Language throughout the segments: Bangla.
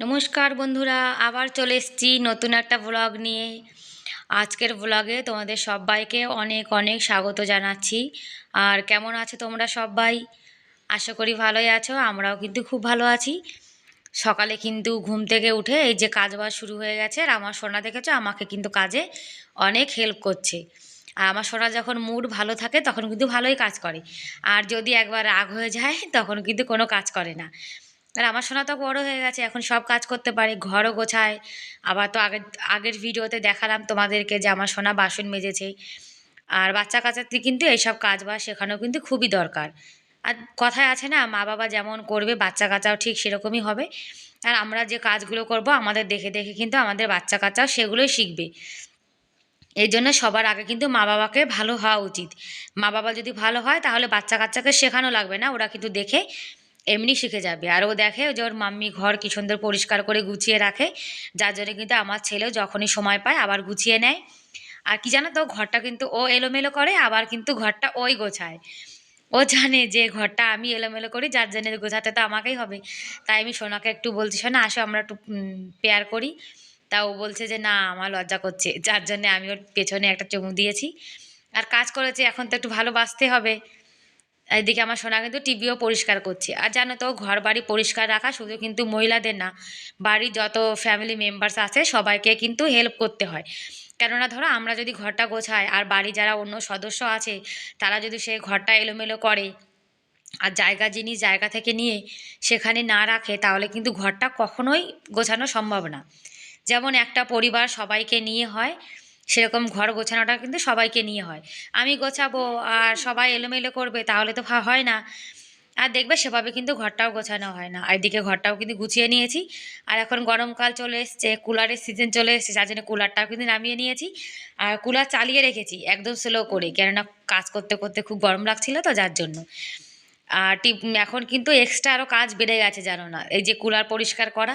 নমস্কার বন্ধুরা, আবার চলে এসেছি নতুন একটা ব্লগ নিয়ে। আজকের ব্লগে তোমাদের সবাইকে অনেক অনেক স্বাগত জানাচ্ছি। আর কেমন আছো তোমরা সবাই? আশা করি ভালোই আছো, আমরাও কিন্তু খুব ভালো আছি। সকালে কিন্তু ঘুম থেকে উঠে এই যে কাজ বাজ শুরু হয়ে গেছে আর আমার সোনা দেখেছ? আমাকে কিন্তু কাজে অনেক হেল্প করছে। আর আমার সোনা যখন মুড ভালো থাকে তখন কিন্তু ভালোই কাজ করে। আর যদি একবার রাগ হয়ে যায় তখন কিন্তু কোনো কাজ করে না। আর আমার সোনা তো বড় হয়ে গেছে, এখন সব কাজ করতে পারে, ঘরও গোছায় আবার তো আগের আগের ভিডিওতে দেখালাম তোমাদেরকে যে আমার সোনা বাসন মেজেছে। আর বাচ্চা কাচ্চাতে কিন্তু এইসব কাজ বাজ শেখানো কিন্তু খুবই দরকার। আর কথায় আছে না, মা বাবা যেমন করবে, বাচ্চা কাচ্চাও ঠিক সেরকমই হবে। আর আমরা যে কাজগুলো করব, আমাদের দেখে দেখে কিন্তু আমাদের বাচ্চা কাচ্চাও সেগুলোই শিখবে। এই জন্য সবার আগে কিন্তু মা বাবাকে ভালো হওয়া উচিত। মা বাবা যদি ভালো হয়, তাহলে বাচ্চা কাচ্চাকে শেখানো লাগবে না, ওরা কিন্তু দেখে এমনি শিখে যাবে। আর ও দেখে যে ওর মাম্মি ঘর কি সুন্দর পরিষ্কার করে গুছিয়ে রাখে। যার জন্য কিন্তু আমার ছেলেও যখনই সময় পায় আবার গুছিয়ে নেয়। আর কি জানো তো, ঘরটা কিন্তু ও এলোমেলো করে, আবার কিন্তু ঘরটা ওই গোছায়। ও জানে যে ঘরটা আমি এলোমেলো করি, যার জন্য গোছাতে তো আমাকেই হবে। তাই আমি সোনাকে একটু বলছি শোনা আসো আমরা একটু পেয়ার করি। তা ও বলছে যে না আমার লজ্জা করছে। যার জন্য আমি ওর পেছনে একটা চুমু দিয়েছি। আর কাজ করেছে, এখন তো একটু ভালোবাসতে হবে। এদিকে আমার সোনা কিন্তু টিভিও পরিষ্কার করছে। আর জানো তো ঘর বাড়ি পরিষ্কার রাখা শুধু কিন্তু মহিলাদের না, বাড়ির যত ফ্যামিলি মেম্বার্স আছে, সবাইকে কিন্তু হেল্প করতে হয়। কেননা ধরো, আমরা যদি ঘরটা গোছাই, আর বাড়ি যারা অন্য সদস্য আছে, তারা যদি সেই ঘরটা এলোমেলো করে, আর জায়গা জিনিস জায়গা থেকে নিয়ে সেখানে না রাখে, তাহলে কিন্তু ঘরটা কখনোই গোছানো সম্ভব না। যেমন একটা পরিবার সবাইকে নিয়ে হয় সেরকম ঘর গোছানোটা কিন্তু সবাইকে নিয়ে হয়। আমি গোছাবো আর সবাই এলোমেলো করবে তাহলে তো হয় না। আর দেখবে সেভাবে কিন্তু ঘরটাও গোছানো হয় না। আর এদিকে ঘরটাও কিন্তু গুছিয়ে নিয়েছি। আর এখন গরমকাল চলে এসছে, কুলারের সিজন চলে এসছে, যার জন্য কুলারটাও কিন্তু নামিয়ে নিয়েছি। আর কুলার চালিয়ে রেখেছি, একদম স্লো করে। কেননা কাজ করতে করতে খুব গরম লাগছিল তো, যার জন্য। টিপ এখন কিন্তু এক্সট্রা আরও কাজ বেড়ে গেছে, জানো না? এই যে কুলার পরিষ্কার করা,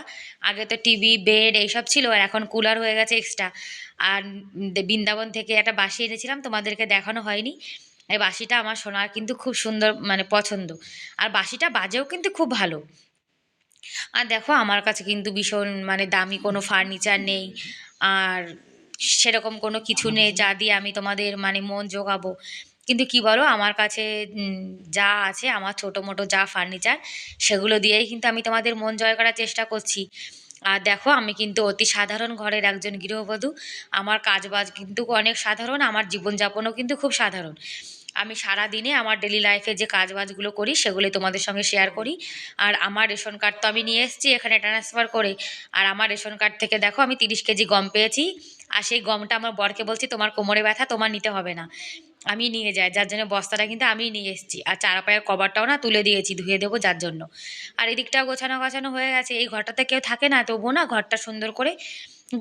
আগে তো টিভি বেড এইসব ছিল, আর এখন কুলার হয়ে গেছে এক্সট্রা আর বৃন্দাবন থেকে একটা বাসি এনেছিলাম, তোমাদেরকে দেখানো হয়নি। এই বাসিটা আমার সোনার কিন্তু খুব সুন্দর মানে পছন্দ। আর বাসিটা বাজেও কিন্তু খুব ভালো। আর দেখো, আমার কাছে কিন্তু ভীষণ মানে দামি কোনো ফার্নিচার নেই। আর সেরকম কোনো কিছু নেই, যা দিয়ে আমি তোমাদের মানে মন জোগাবো। কিন্তু কি বলো, আমার কাছে যা আছে, আমার ছোটো মোটো যা ফার্নিচার সেগুলো দিয়েই কিন্তু আমি তোমাদের মন জয় করার চেষ্টা করছি। আর দেখো, আমি কিন্তু অতি সাধারণ ঘরের একজন গৃহবধূ। আমার কাজবাজ কিন্তু অনেক সাধারণ, আমার জীবনযাপনও কিন্তু খুব সাধারণ। আমি সারা দিনে আমার ডেলি লাইফে যে কাজবাজগুলো করি সেগুলি তোমাদের সঙ্গে শেয়ার করি। আর আমার রেশন কার্ড তো আমি নিয়ে এসেছি, এখানে ট্রান্সফার করে। আর আমার রেশন কার্ড থেকে দেখো, আমি তিরিশ কেজি গম পেয়েছি। আর সেই গমটা আমার বরকে বলছি, তোমার কোমরে ব্যথা, তোমার নিতে হবে না। আমি নিয়ে যাই, যার জন্য বস্তাটা কিন্তু আমি নিয়ে এসেছি। আর চারা পায়ের কভারটাও না তুলে দিয়েছি, ধুয়ে দেবো যার জন্য। আর এদিকটাও গোছানো গোছানো হয়ে গেছে। এই ঘরটাতে কেউ থাকে না, তবুও না ঘরটা সুন্দর করে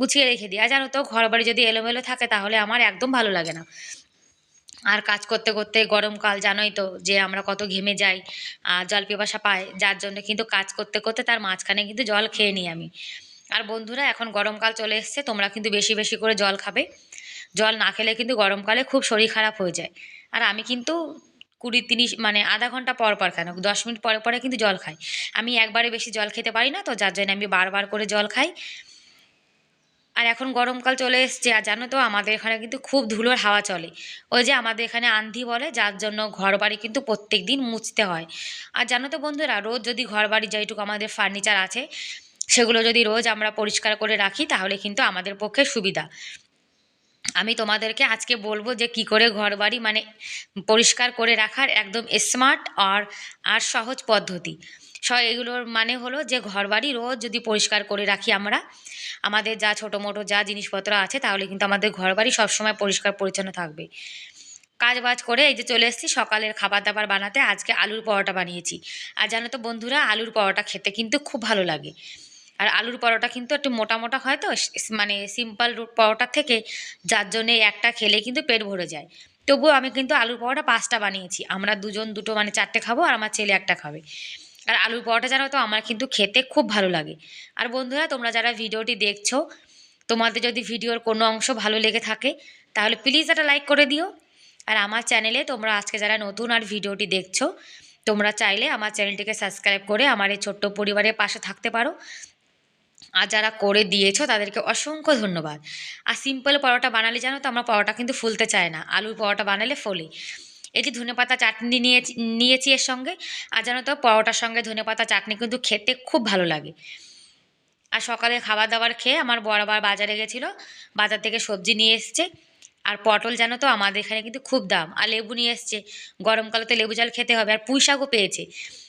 গুছিয়ে রেখে দিই। আর জানো তো ঘর বাড়ি যদি এলোমেলো থাকে, তাহলে আমার একদম ভালো লাগে না। আর কাজ করতে করতে গরমকাল, জানোই তো যে আমরা কত ঘেমে যাই আর জল পিপাসা পায় যার জন্য কিন্তু কাজ করতে করতে তার মাঝখানে কিন্তু জল খেয়ে নিই আমি। আর বন্ধুরা, এখন গরমকাল চলে এসছে, তোমরা কিন্তু বেশি বেশি করে জল খাবে। জল না খেলে কিন্তু গরমকালে খুব শরীর খারাপ হয়ে যায়। আর আমি কিন্তু কুড়ি তিরিশ মানে আধা ঘণ্টা পর পর কেন দশ মিনিট পরে পরে কিন্তু জল খাই। আমি একবারে বেশি জল খেতে পারি না, তো যার জন্য আমি বারবার করে জল খাই। আর এখন গরমকাল চলে এসছে, আর জানো তো, আমাদের এখানে কিন্তু খুব ধুলোর হাওয়া চলে। ওই যে আমাদের এখানে আন্ধি বলে, যার জন্য ঘর বাড়ি কিন্তু প্রত্যেক দিন মুছতে হয়। আর জানো তো বন্ধুরা, রোজ যদি ঘর বাড়ি যেইটুকু আমাদের ফার্নিচার আছে সেগুলো যদি রোজ আমরা পরিষ্কার করে রাখি, তাহলে কিন্তু আমাদের পক্ষে সুবিধা। আমি তোমাদেরকে আজকে বলব যে কি করে ঘর বাড়ি মানে পরিষ্কার করে রাখার একদম স্মার্ট আর আর সহজ পদ্ধতি। স, এগুলোর মানে হলো যে ঘর বাড়ি রোজ যদি পরিষ্কার করে রাখি আমরা, আমাদের যা ছোটো মোটো যা জিনিসপত্র আছে, তাহলে কিন্তু আমাদের ঘর বাড়ি সবসময় পরিষ্কার পরিচ্ছন্ন থাকবে। কাজ বাজ করে এই যে চলে এসেছি, সকালের খাবার দাবার বানাতে, আজকে আলুর পরোটা বানিয়েছি। আর জানো তো বন্ধুরা, আলুর পরোটা খেতে কিন্তু খুব ভালো লাগে। আর আলুর পরোটা কিন্তু একটু মোটা মোটা হয় তো মানে সিম্পল পরোটার থেকে যার জন্যে একটা খেলে কিন্তু পেট ভরে যায়। তবুও আমি কিন্তু আলুর পরোটা পাঁচটা বানিয়েছি। আমরা দুজন দুটো মানে চারটে খাব আর আমার ছেলে একটা খাবে। আর আলুর পরোটা জানো তো আমার কিন্তু খেতে খুব ভালো লাগে। আর বন্ধুরা তোমরা যারা ভিডিওটি দেখছ, তোমাদের যদি ভিডিওর কোনো অংশ ভালো লেগে থাকে, তাহলে প্লিজ একটা লাইক করে দিও। আর আমার চ্যানেলে তোমরা আজকে যারা নতুন আর ভিডিওটি দেখছ, তোমরা চাইলে আমার চ্যানেলটিকে সাবস্ক্রাইব করে আমার এই ছোট্ট পরিবারের পাশে থাকতে পারো। আর যারা করে দিয়েছ তাদেরকে অসংখ্য ধন্যবাদ। আর সিম্পল পরোটা বানালে জানো তো আমরা পরোটা কিন্তু ফুলতে চায় না, আলুর পরোটা বানালে ফোলে। এই যে ধনেপাতা চাটনি নিয়েছি নিয়েছি এর সঙ্গে, আর জানো তো পরোটার সঙ্গে ধনেপাতা চাটনি কিন্তু খেতে খুব ভালো লাগে। আর সকালে খাবার দাবার খেয়ে আমার বড় আবার বাজারে গেছিল, বাজার থেকে সবজি নিয়ে এসছে। আর পটল জানো তো আমাদের এখানে কিন্তু খুব দাম, আর লেবু নিয়ে এসছে। গরমকালে তো লেবু জল খেতে হবে, আর পুঁই শাকও পেয়েছে।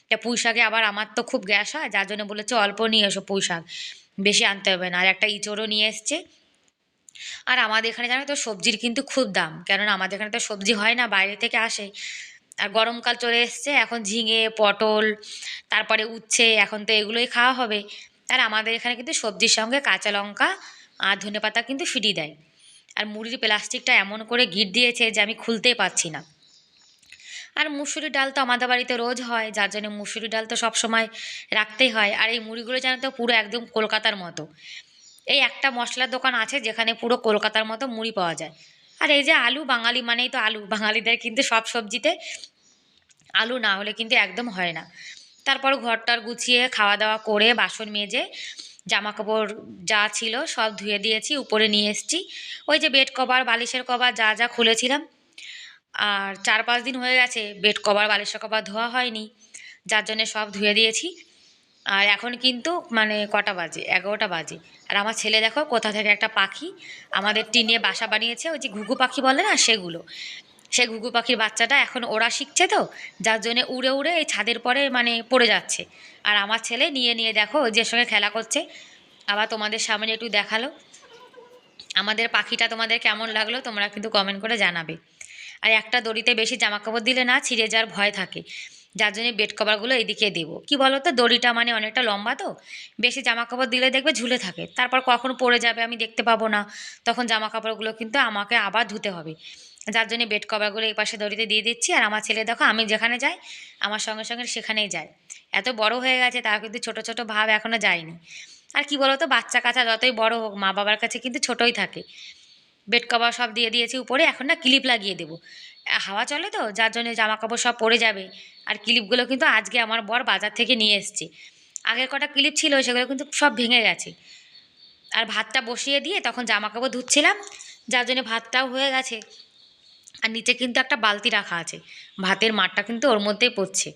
তা পুঁই শাকে আবার আমার তো খুব গ্যাস হয়, যার জন্য বলেছে অল্প নিয়ে এসো পুঁই শাক। বেশি আনতে হবে না। আর একটা ইঁচড়ও নিয়ে এসছে। আর আমাদের এখানে জানো তো সবজির কিন্তু খুব দাম। কেননা আমাদের এখানে তো সবজি হয় না, বাইরে থেকে আসে। আর গরমকাল চলে এসছে, এখন ঝিঙে, পটল, তারপরে উচ্ছে, এখন তো এগুলোই খাওয়া হবে। আর আমাদের এখানে কিন্তু সবজির সঙ্গে কাঁচা লঙ্কা আর ধনে পাতা কিন্তু ফ্রি দেয়। আর মুড়ির প্লাস্টিকটা এমন করে গিট দিয়েছে যে আমি খুলতেই পারছি না। আর মুসুরি ডাল তো আমাদের বাড়িতে রোজ হয়, যার জন্য মুসুরি ডাল তো সব সময় রাখতেই হয়। আর এই মুড়িগুলো জানো তো, পুরো একদম কলকাতার মতো। এই একটা মশলার দোকান আছে যেখানে পুরো কলকাতার মতো মুড়ি পাওয়া যায়। আর এই যে আলু, বাঙালি মানেই তো আলু। বাঙালিদের কিন্তু সব সবজিতে আলু না হলে কিন্তু একদম হয় না। তারপর ঘরটার গুছিয়ে খাওয়া দাওয়া করে বাসন মেজে জামা কাপড় যা ছিল সব ধুয়ে দিয়েছি, উপরে নিয়ে এসেছি। ওই যে বেড কভার, বালিশের কভার যা যা খুলেছিলাম আর চার পাঁচ দিন হয়ে গেছে, বেড কভার, বালিশের কভার ধোয়া হয়নি, যার জন্যে সব ধুয়ে দিয়েছি। আর এখন কিন্তু মানে কটা বাজে? এগারোটা বাজে। আর আমার ছেলে দেখো কোথা থেকে একটা পাখি আমাদের টিনে বাসা বানিয়েছে, ওই যে ঘুঘু পাখি বলে না সেগুলো? সে ঘুঘু পাখির বাচ্চাটা এখন ওরা শিখছে তো, যার জন্য উড়ে উড়ে এই ছাদের পরে মানে পড়ে যাচ্ছে। আর আমার ছেলে নিয়ে নিয়ে দেখো ওই যে সঙ্গে খেলা করছে। আবার তোমাদের সামনে একটু দেখাল। আমাদের পাখিটা তোমাদের কেমন লাগল তোমরা কিন্তু কমেন্ট করে জানাবে। আর একটা দড়িতে বেশি জামা কাপড় দিলে না ছিঁড়ে যাওয়ার ভয় থাকে। যার জন্য বেড কভারগুলো এদিকে দেবো। কি বলো তো দড়িটা মানে অনেকটা লম্বা তো। বেশি জামা কাপড় দিলে দেখবে ঝুলে থাকে। তারপর কখন পড়ে যাবে আমি দেখতে পাবো না। তখন জামা কাপড়গুলো কিন্তু আমাকে আবার ধুতে হবে। যার জন্য বেড কভারগুলো এই পাশে দড়িতে দিয়ে দিচ্ছি। আর আমার ছেলে দেখো, আমি যেখানে যাই, আমার সঙ্গে সঙ্গে সেখানেই যায়। এত বড় হয়ে গেছে, তার কিন্তু ছোট ছোট ভাব এখনও যায়নি। আর কি বলো তো বাচ্চা কাচ্চা যতই বড় হোক মা বাবার কাছে কিন্তু ছোটই থাকে। বেড কভার সব দিয়ে দিয়েছি উপরে, এখন না ক্লিপ লাগিয়ে দেবো। হাওয়া চলে তো, যার জন্য জামা কাপড় সব পরে যাবে। আর ক্লিপগুলো কিন্তু আজকে আমার বর বাজার থেকে নিয়ে এসছে। আগের কটা ক্লিপ ছিল, সেগুলো কিন্তু সব ভেঙে গেছে। আর ভাতটা বসিয়ে দিয়ে তখন জামা কাপড় ধুচ্ছিলাম, যার জন্য ভাতটাও হয়ে গেছে। আর নিচে কিন্তু একটা বালতি রাখা আছে। ভাতের মারটা কিন্তু ওর মধ্যেই পড়ছে।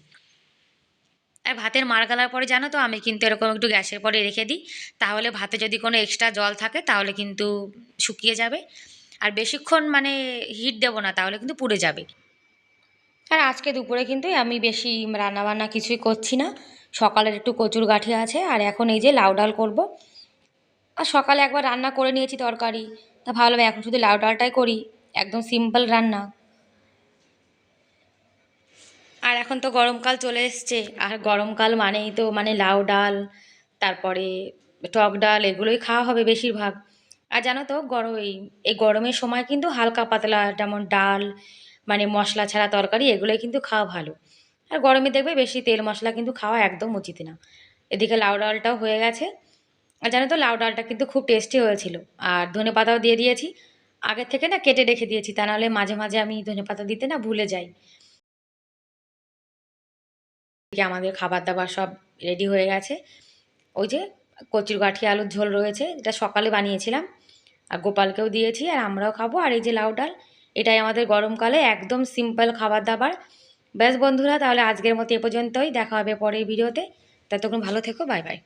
আর ভাতের মার গালার পরে জানো তো, আমি কিন্তু এরকম একটু গ্যাসের পরে রেখে দিই। তাহলে ভাতে যদি কোনো এক্সট্রা জল থাকে, তাহলে কিন্তু শুকিয়ে যাবে। আর বেশিক্ষণ মানে হিট দেবো না, তাহলে কিন্তু পুড়ে যাবে। আর আজকে দুপুরে কিন্তু আমি বেশি রান্নাবান্না কিছুই করছি না। সকালের একটু কচুর গাঠি আছে, আর এখন এই যে লাউ ডাল করব। আর সকালে একবার রান্না করে নিয়েছি তরকারি। তা ভাবলাম এখন শুধু লাউ ডালটাই করি, একদম সিম্পল রান্না। আর এখন তো গরমকাল চলে এসছে। আর গরমকাল মানেই তো মানে লাউ ডাল, তারপরে টক ডাল, এগুলোই খাওয়া হবে বেশিরভাগ। আর জানো তো, গরম এই এই গরমের সময় কিন্তু হালকা পাতলা যেমন ডাল মানে মশলা ছাড়া তরকারি, এগুলোই কিন্তু খাওয়া ভালো। আর গরমে দেখবে বেশি তেল মশলা কিন্তু খাওয়া একদম উচিত না। এদিকে লাউ ডালটাও হয়ে গেছে। আর জানো তো, লাউ ডালটা কিন্তু খুব টেস্টি হয়েছিল। আর ধনে পাতাও দিয়ে দিয়েছি। আগের থেকে না কেটে রেখে দিয়েছি, তা নাহলে মাঝে মাঝে আমি ধনে পাতা দিতে না ভুলে যাই। এদিকে আমাদের খাবার দাবার সব রেডি হয়ে গেছে। ওই যে কচুর গাঠি আলুর ঝোল রয়েছে, এটা সকালে বানিয়েছিলাম। আর গোপালকেও দিয়েছি, আর আমরাও খাব। আর এই যে লাউ ডাল, এটাই আমাদের গরমকালে একদম সিম্পল খাবার দাবার ব্যাস বন্ধুরা, তাহলে আজকের মতো এ পর্যন্তই। দেখা হবে পরের ভিডিওতে। ততক্ষণ ভালো থেকো, বাই বাই।